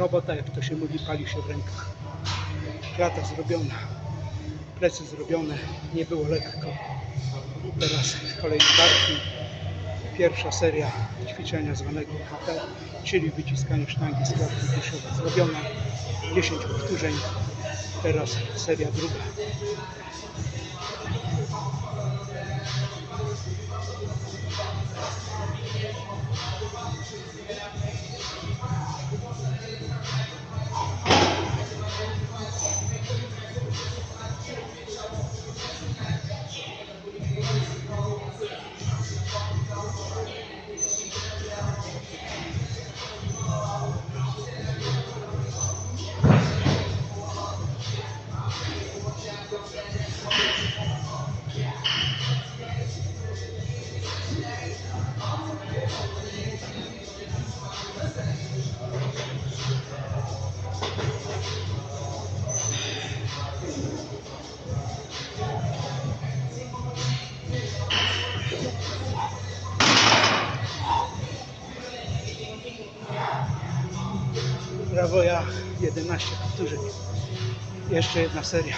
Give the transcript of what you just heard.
Robota, jak to się mówi, pali się w rękach. Klata zrobiona, plecy zrobione, nie było lekko. Teraz kolejny barki. Pierwsza seria ćwiczenia zwanego HT, czyli wyciskanie sztangi z klatki piersiowej zrobiona. 10 powtórzeń. Teraz seria druga. Brawo ja, 11 powtórzeń. Jeszcze jedna seria.